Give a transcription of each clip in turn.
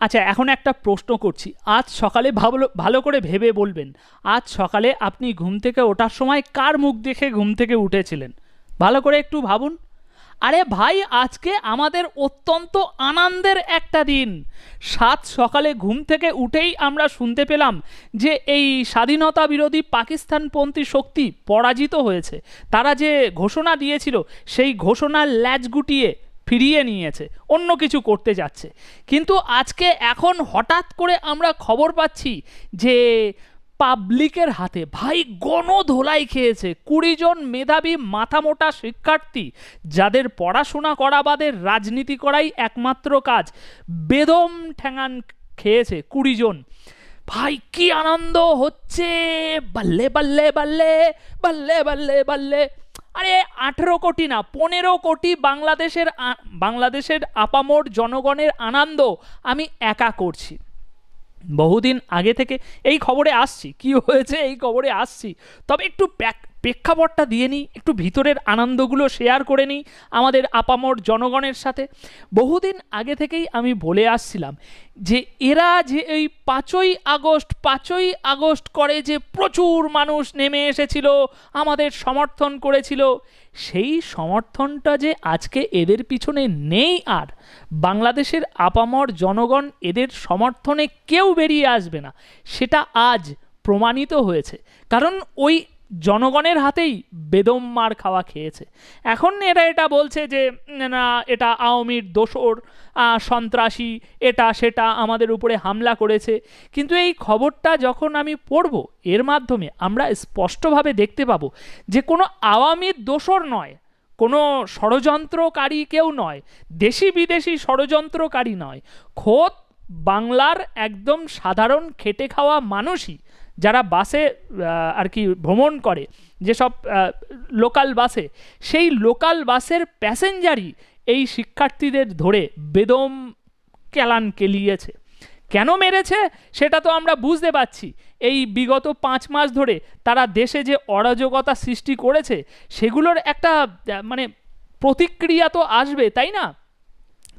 আচ্ছা এখন একটা প্রশ্ন করছি। আজ সকালে ভালো ভালো করে ভেবে বলবেন, আজ সকালে আপনি ঘুম থেকে ওঠার সময় কার মুখ দেখে ঘুম থেকে উঠেছিলেন? ভালো করে একটু ভাবুন। আরে ভাই, আজকে আমাদের অত্যন্ত আনন্দের একটা দিন। সাত সকালে ঘুম থেকে উঠেই আমরা শুনতে পেলাম যে এই স্বাধীনতা বিরোধী পাকিস্তানপন্থী শক্তি পরাজিত হয়েছে। তারা যে ঘোষণা দিয়েছিল, সেই ঘোষণার ল্যাজ গুটিয়ে ফিরিয়ে নিয়েছে, অন্য কিছু করতে যাচ্ছে। কিন্তু আজকে এখন হঠাৎ করে আমরা খবর পাচ্ছি যে পাবলিকের হাতে, ভাই গণধোলাই খেয়েছে। কুড়ি জন মেধাবী মাথামোটা শিক্ষার্থী, যাদের পড়াশোনা করা বাদে রাজনীতি করাই একমাত্র কাজ। বেদম ঠ্যাঙান খেয়েছে কুড়ি জন। ভাই কি আনন্দ হচ্ছে! বাল্লে বাল্লে বাল্লে বাল্লে বাল্লে বাল্লে। আরে আঠেরো কোটি না, পনেরো কোটি বাংলাদেশের বাংলাদেশের আপামোট জনগণের আনন্দ আমি একা করছি। বহুদিন আগে থেকে এই খবরে আসছি, কি হয়েছে এই খবরে আসছি। তবে একটু প্রেক্ষাপটটা দিয়ে নিই, একটু ভিতরের আনন্দগুলো শেয়ার করে নিই আমাদের আপামর জনগণের সাথে। বহুদিন আগে থেকেই আমি বলে আসছিলাম যে এরা যে এই পাঁচই আগস্ট পাঁচই আগস্ট করে যে প্রচুর মানুষ নেমে এসেছিল, আমাদের সমর্থন করেছিল, সেই সমর্থনটা যে আজকে এদের পিছনে নেই আর। বাংলাদেশের আপামর জনগণ এদের সমর্থনে কেউ বেরিয়ে আসবে না, সেটা আজ প্রমাণিত হয়েছে। কারণ ওই জনগণের হাতেই বেদম মার খাওয়া খেয়েছে। এখন এরা এটা বলছে যে, না এটা আওয়ামীর দোসর সন্ত্রাসী, এটা সেটা আমাদের উপরে হামলা করেছে। কিন্তু এই খবরটা যখন আমি পড়ব, এর মাধ্যমে আমরা স্পষ্টভাবে দেখতে পাবো যে কোনো আওয়ামীর দোসর নয়, কোনো ষড়যন্ত্রকারী কেউ নয়, দেশি বিদেশি ষড়যন্ত্রকারী নয়। খোদ বাংলার একদম সাধারণ খেটে খাওয়া মানুষই যারা বাসে আর কি ভ্রমণ করে, যেসব লোকাল বাসে, সেই লোকাল বাসের প্যাসেঞ্জারই এই শিক্ষার্থীদের ধরে বেদম কেলান কেলিয়েছে। কেন মেরেছে সেটা তো আমরা বুঝতে পারছি। এই বিগত পাঁচ মাস ধরে তারা দেশে যে অরাজকতা সৃষ্টি করেছে, সেগুলোর একটা মানে প্রতিক্রিয়া তো আসবে, তাই না?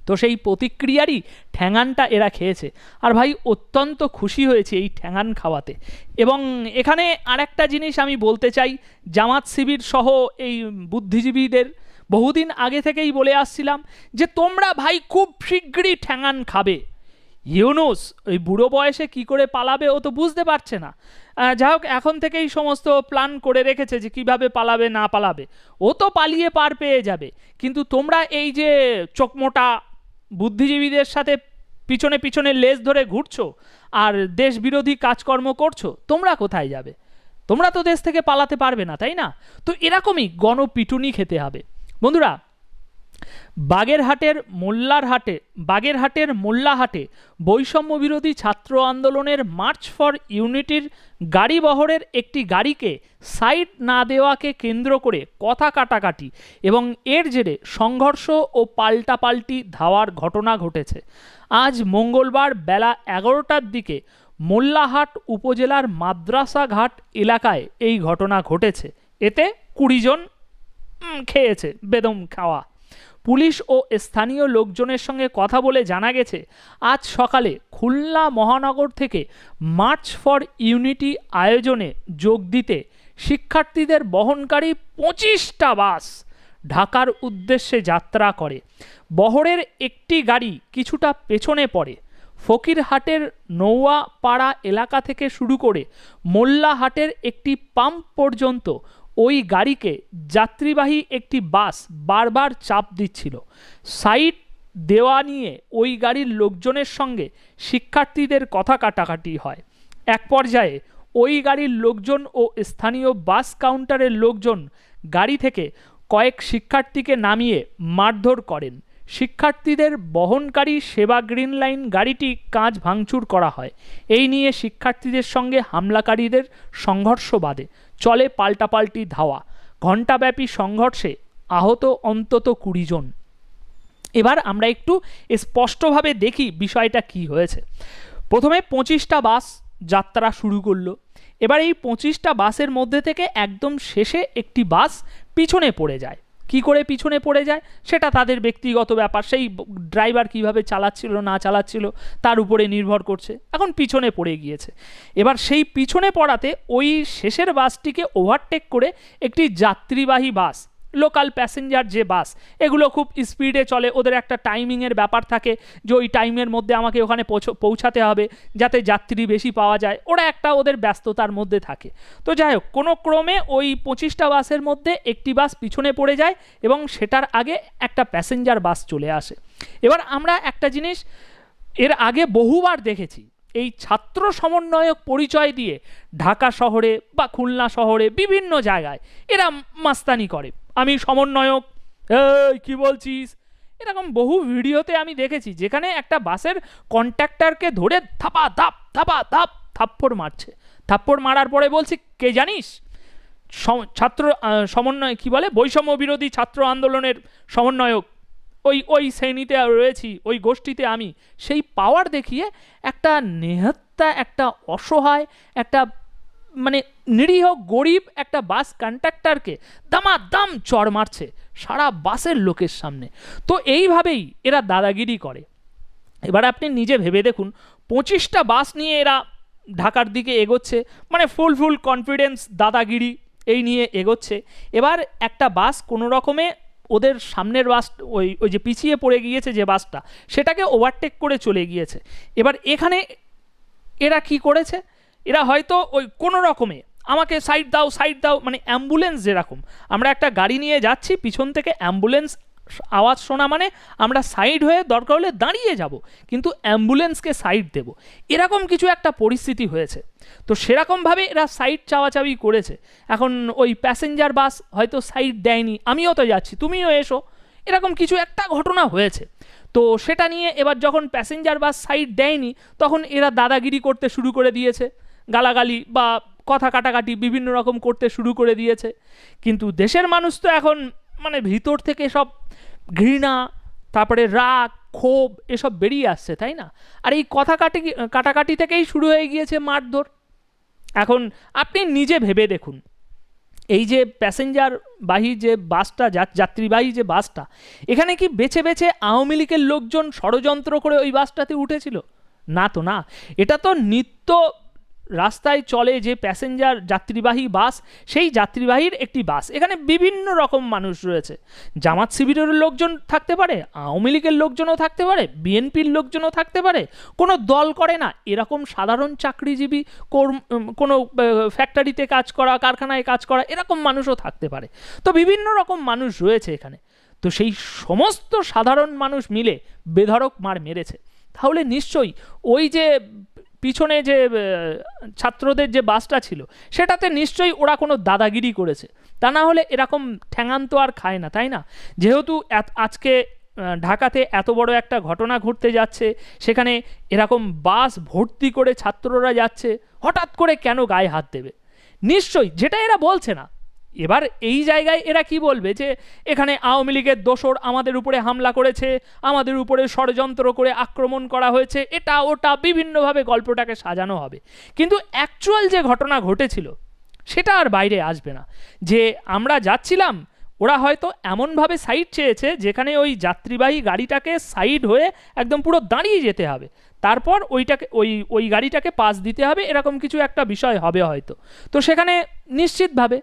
তো সেই প্রতিক্রিয়ারই ঠ্যাঙানটা এরা খেয়েছে। আর ভাই, অত্যন্ত খুশি হয়েছে এই ঠ্যাঙান খাওয়াতে। এবং এখানে আরেকটা জিনিস আমি বলতে চাই, জামাত শিবির সহ এই বুদ্ধিজীবীদের বহুদিন আগে থেকেই বলে আসছিলাম যে, তোমরা ভাই খুব শীঘ্রই ঠ্যাঙান খাবে। ইউনুস, ওই বুড়ো বয়সে কি করে পালাবে ও তো বুঝতে পারছে না। যাই হোক, এখন থেকেই সমস্ত প্ল্যান করে রেখেছে যে, কীভাবে পালাবে, না পালাবে। ও তো পালিয়ে পার পেয়ে যাবে। কিন্তু তোমরা এই যে চোখমোটা বুদ্ধিজীবীদের সাথে পিছনে পিছনে লেজ ধরে ঘুরছো আর দেশ বিরোধী কাজকর্ম করছ, তোমরা কোথায় যাবে? তোমরা তো দেশ থেকে পালাতে পারবে না, তাই না? তো এরকমই গণপিটুনি খেতে হবে। বন্ধুরা বাগেরহাটের মোল্লার হাটে, বাগেরহাটের মোল্লাহাটে বৈষম্য বিরোধী ছাত্র আন্দোলনের মার্চ ফর ইউনিটির গাড়ি বহরের একটি গাড়িকে সাইড না দেওয়াকে কেন্দ্র করে কথা কাটাকাটি এবং এর জেরে সংঘর্ষ ও পাল্টাপাল্টি ধাওয়ার ঘটনা ঘটেছে। আজ মঙ্গলবার বেলা এগারোটার দিকে মোল্লাহাট উপজেলার মাদ্রাসা ঘাট এলাকায় এই ঘটনা ঘটেছে। এতে কুড়ি জন খেয়েছে বেদম খাওয়া। পুলিশ ও স্থানীয় লোকজনের সঙ্গে কথা বলে জানা গেছে, আজ সকালে খুলনা মহানগর থেকে মার্চ ফর ইউনিটি আয়োজনে যোগ দিতে শিক্ষার্থীদের বহনকারী পঁচিশটা বাস ঢাকার উদ্দেশ্যে যাত্রা করে। বহরের একটি গাড়ি কিছুটা পেছনে পড়ে। ফকিরহাটের নৌয়াপাড়া এলাকা থেকে শুরু করে মোল্লাহাটের একটি পাম্প পর্যন্ত ওই গাড়িকে যাত্রীবাহী একটি বাস বারবার চাপ দিচ্ছিল। সাইট দেওয়া নিয়ে ওই গাড়ির লোকজনের সঙ্গে শিক্ষার্থীদের কথা কাটাকাটি হয়। এক পর্যায়ে ওই গাড়ির লোকজন ও স্থানীয় বাস কাউন্টারের লোকজন গাড়ি থেকে কয়েক শিক্ষার্থীকে নামিয়ে মারধর করেন। শিক্ষার্থীদের বহনকারী সেবা গ্রিন লাইন গাড়িটি কাঁচ ভাঙচুর করা হয়। এই নিয়ে শিক্ষার্থীদের সঙ্গে হামলাকারীদের সংঘর্ষ বাধে। চলে পাল্টাপাল্টি ধাওয়া। ঘণ্টাব্যাপী সংঘর্ষে আহত অন্তত কুড়ি জন। এবার আমরা একটু স্পষ্টভাবে দেখি বিষয়টা কি হয়েছে। প্রথমে পঁচিশটা বাস যাত্রা শুরু করল। এবার এই পঁচিশটা বাসের মধ্যে থেকে একদম শেষে একটি বাস পিছনে পড়ে যায়। কি করে পিছনে পড়ে যায়? সেটা তাদের ব্যক্তিগত ব্যাপার। সেই ড্রাইভার কীভাবে চালাচ্ছিল, না চালাচ্ছিল, তার উপরে নির্ভর করছে। এখন পিছনে পড়ে গিয়েছে। এবার সেই পিছনে পড়াতে ওই শেষের বাসটিকে ওভারটেক করে একটি যাত্রীবাহী বাস লোকাল প্যাসেঞ্জার যে বাস এগুলো খুব স্পিডে চলে, ওদের একটা টাইমিংয়ের ব্যাপার থাকে যে ওই টাইমের মধ্যে আমাকে ওখানে পৌঁছ- পৌঁছাতে হবে যাতে যাত্রী বেশি পাওয়া যায়, ওরা একটা ওদের ব্যস্ততার মধ্যে থাকে। তো যাই হোক, কোনো ক্রমে ওই পঁচিশটা বাসের মধ্যে একটি বাস পিছনে পড়ে যায় এবং সেটার আগে একটা প্যাসেঞ্জার বাস চলে আসে। এবার আমরা একটা জিনিস, এর আগে বহুবার দেখেছি, এই ছাত্র সমন্বয়ক পরিচয় দিয়ে ঢাকা শহরে বা খুলনা শহরে বিভিন্ন জায়গায় এরা মাস্তানি করে। আমি সমন্বয়ক। এই, কি বলছিস? এরকম বহু ভিডিওতে আমি দেখেছি, যেখানে একটা বাসের কন্ট্রাক্টরকে ধরে থাপা ধাপ থাপা ধাপ থাপ্পড় মারছে। থাপ্পড় মারার পরে বলছি, কে জানিস? ছাত্র সমন্বয়, কি বলে? বৈষম্য বিরোধী ছাত্র আন্দোলনের সমন্বয়ক। ওই ওই শ্রেণীতে রয়েছি, ওই গোষ্ঠীতে আমি। সেই পাওয়ার দেখিয়ে একটা নেহত্যা একটা অসহায়, একটা মানে নিরীহ গরিব একটা বাস কন্ট্রাক্টরকে দামাদাম চড় মারছে সারা বাসের লোকের সামনে। তো এইভাবেই এরা দাদাগিরি করে। এবার আপনি নিজে ভেবে দেখুন, পঁচিশটা বাস নিয়ে এরা ঢাকার দিকে এগোচ্ছে মানে ফুল ফুল কনফিডেন্স দাদাগিরি এই নিয়ে এগোচ্ছে। এবার একটা বাস কোনো রকমে ওদের সামনের বাস, ওই ওই যে পিছিয়ে পড়ে গিয়েছে যে বাসটা, সেটাকে ওভারটেক করে চলে গিয়েছে। এবার এখানে এরা কি করেছে? এরা হয়তো ওই কোনো রকমে, আমাকে সাইড দাও সাইড দাও মানে অ্যাম্বুলেন্স যেরকম। আমরা একটা গাড়ি নিয়ে যাচ্ছি, পিছন থেকে অ্যাম্বুলেন্স আওয়াজ শোনা মানে আমরা সাইড হয়ে দরকার হলে দাঁড়িয়ে যাব, কিন্তু অ্যাম্বুলেন্সকে সাইড দেব। এরকম কিছু একটা পরিস্থিতি হয়েছে। তো সেরকমভাবে এরা সাইড চাওয়াচাওয়ি করেছে। এখন ওই প্যাসেঞ্জার বাস হয়তো সাইড দেয়নি, আমিও তো যাচ্ছি, তুমিও এসো। এরকম কিছু একটা ঘটনা হয়েছে। তো সেটা নিয়ে এবার যখন প্যাসেঞ্জার বাস সাইড দেয়নি, তখন এরা দাদাগিরি করতে শুরু করে দিয়েছে। গালাগালি বা কথা কাটাকাটি বিভিন্ন রকম করতে শুরু করে দিয়েছে। কিন্তু দেশের মানুষ তো এখন মানে ভিতর থেকে সব ঘৃণা, তারপরে রাগ, ক্ষোভ এসব বেরিয়ে আসছে, তাই না? আর এই কথা কাটি, কাটাকাটি থেকেই শুরু হয়ে গিয়েছে মারধর। এখন আপনি নিজে ভেবে দেখুন। এই যে প্যাসেঞ্জার বাহী যে বাসটা যাত্রীবাহী যে বাসটা, এখানে কি বেছে বেছে আওয়ামী লীগের লোকজন ষড়যন্ত্র করে ওই বাসটাতে উঠেছিল? না তো না। এটা তো নিত্য রাস্তায় চলে যে প্যাসেঞ্জার যাত্রীবাহী বাস, সেই যাত্রীবাহীর একটি বাস। এখানে বিভিন্ন রকম মানুষ রয়েছে। জামাত শিবিরের লোকজন থাকতে পারে, আওয়ামী লীগের লোকজনও থাকতে পারে, বিএনপির লোকজনও থাকতে পারে। কোনো দল করে না। এরকম সাধারণ চাকরিজীবী কর্ম- কোনো ফ্যাক্টরিতে কাজ করা, কারখানায় কাজ করা, এরকম মানুষও থাকতে পারে। তো বিভিন্ন রকম মানুষ রয়েছে এখানে। তো সেই সমস্ত সাধারণ মানুষ মিলে বেধড়ক মার মেরেছে। তাহলে নিশ্চয়ই ওই যে পিছনে যে ছাত্রদের যে বাসটা ছিল, সেটাতে নিশ্চয়ই ওরা কোনো দাদাগিরি করেছে। তা না হলে এরকম ঠ্যাঙান তো আর খায় না, তাই না? যেহেতু আজকে ঢাকাতে এত বড় একটা ঘটনা ঘটতে যাচ্ছে, সেখানে এরকম বাস ভর্তি করে ছাত্ররা যাচ্ছে, হঠাৎ করে কেন গায়ে হাত দেবে? নিশ্চয়ই, যেটা এরা বলছে না এবার এই জায়গায় এরা কি বলবে যে এখানে আওয়ামী লীগের দোসর আমাদের উপরে হামলা করেছে, আমাদের উপরে ষড়যন্ত্র করে আক্রমণ করা হয়েছে, এটা ওটা বিভিন্নভাবে গল্পটাকে সাজানো হবে। কিন্তু অ্যাকচুয়াল যে ঘটনা ঘটেছিল, সেটা আর বাইরে আসবে না। যে আমরা যাচ্ছিলাম, ওরা হয়তো এমনভাবে সাইড চেয়েছে যেখানে ওই যাত্রীবাহী গাড়িটাকে সাইড হয়ে একদম পুরো দাঁড়িয়ে যেতে হবে। তারপর ওইটাকে, ওই ওই গাড়িটাকে পাস দিতে হবে, এরকম কিছু একটা বিষয় হবে হয়তো। তো সেখানে নিশ্চিতভাবে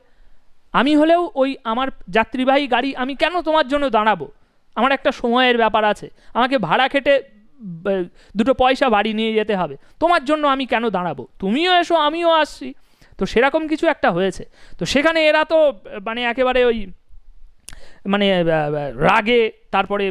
আমি হলেও ওই আমার যাত্রীবাহী গাড়ি আমি কেন তোমার জন্য দাঁড়াবো? আমার একটা সময়ের ব্যাপার আছে। আমাকে ভাড়া খেটে দুটো পয়সা বাড়ি নিয়ে যেতে হবে। তোমার জন্য আমি কেন দাঁড়াবো? তুমিও এসো, আমিও আসছি। তো সেরকম কিছু একটা হয়েছে। তো সেখানে এরা তো মানে একেবারে ওই মানে রাগে, তারপরে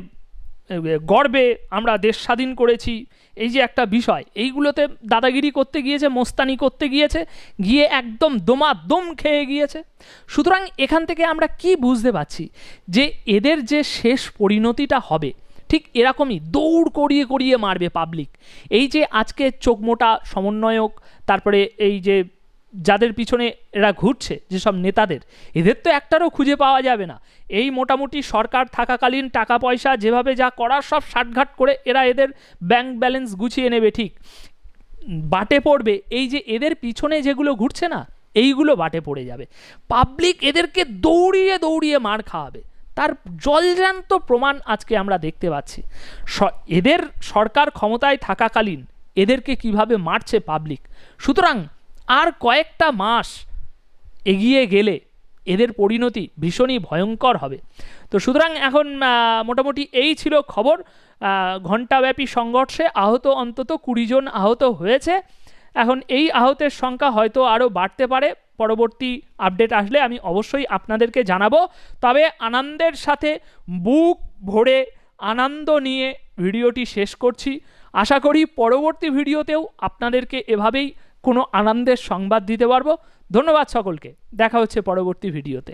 গর্বে আমরা দেশ স্বাধীন করেছি। এই যে একটা বিষয়, এইগুলোতে দাদাগিরি করতে গিয়েছে, মোস্তানি করতে গিয়েছে, গিয়ে একদম দমা খেয়ে গিয়েছে। সুতরাং এখান থেকে আমরা কি বুঝতে পারছি? যে এদের যে শেষ পরিণতিটা হবে, ঠিক এরকমই দৌড় করিয়ে করিয়ে মারবে পাবলিক এই যে আজকে চোখমোটা সমন্বয়ক, তারপরে এই যে যাদের পিছনে এরা ঘুরছে, যেসব নেতাদের, এদের তো একটারও খুঁজে পাওয়া যাবে না। এই মোটামুটি সরকার থাকাকালীন টাকা পয়সা যেভাবে যা করার সব সাটঘাট করে এরা এদের ব্যাংক ব্যালেন্স গুছিয়ে নেবে ঠিক। বাটে পড়বে, এই যে এদের পিছনে যেগুলো ঘুরছে না, এইগুলো বাটে পড়ে যাবে। পাবলিক এদেরকে দৌড়িয়ে দৌড়িয়ে মার খাওয়াবে। তার জলজান্ত প্রমাণ আজকে আমরা দেখতে পাচ্ছি। এদের সরকার ক্ষমতায় থাকাকালীন এদেরকে কীভাবে মারছে পাবলিক সুতরাং আর কয়েকটা মাস এগিয়ে গেলে এদের পরিণতি ভীষণই ভয়ঙ্কর হবে। তো সুতরাং এখন মোটামুটি এই ছিল খবর। ঘণ্টাব্যাপী সংঘর্ষে আহত অন্তত কুড়ি জন আহত হয়েছে। এখন এই আহতের সংখ্যা হয়তো আরও বাড়তে পারে। পরবর্তী আপডেট আসলে আমি অবশ্যই আপনাদেরকে জানাব। তবে আনন্দের সাথে বুক ভরে আনন্দ নিয়ে ভিডিওটি শেষ করছি। আশা করি পরবর্তী ভিডিওতেও আপনাদেরকে এভাবেই কোনো আনন্দের সংবাদ দিতে পারব। ধন্যবাদ সকলকে। দেখা হচ্ছে পরবর্তী ভিডিওতে।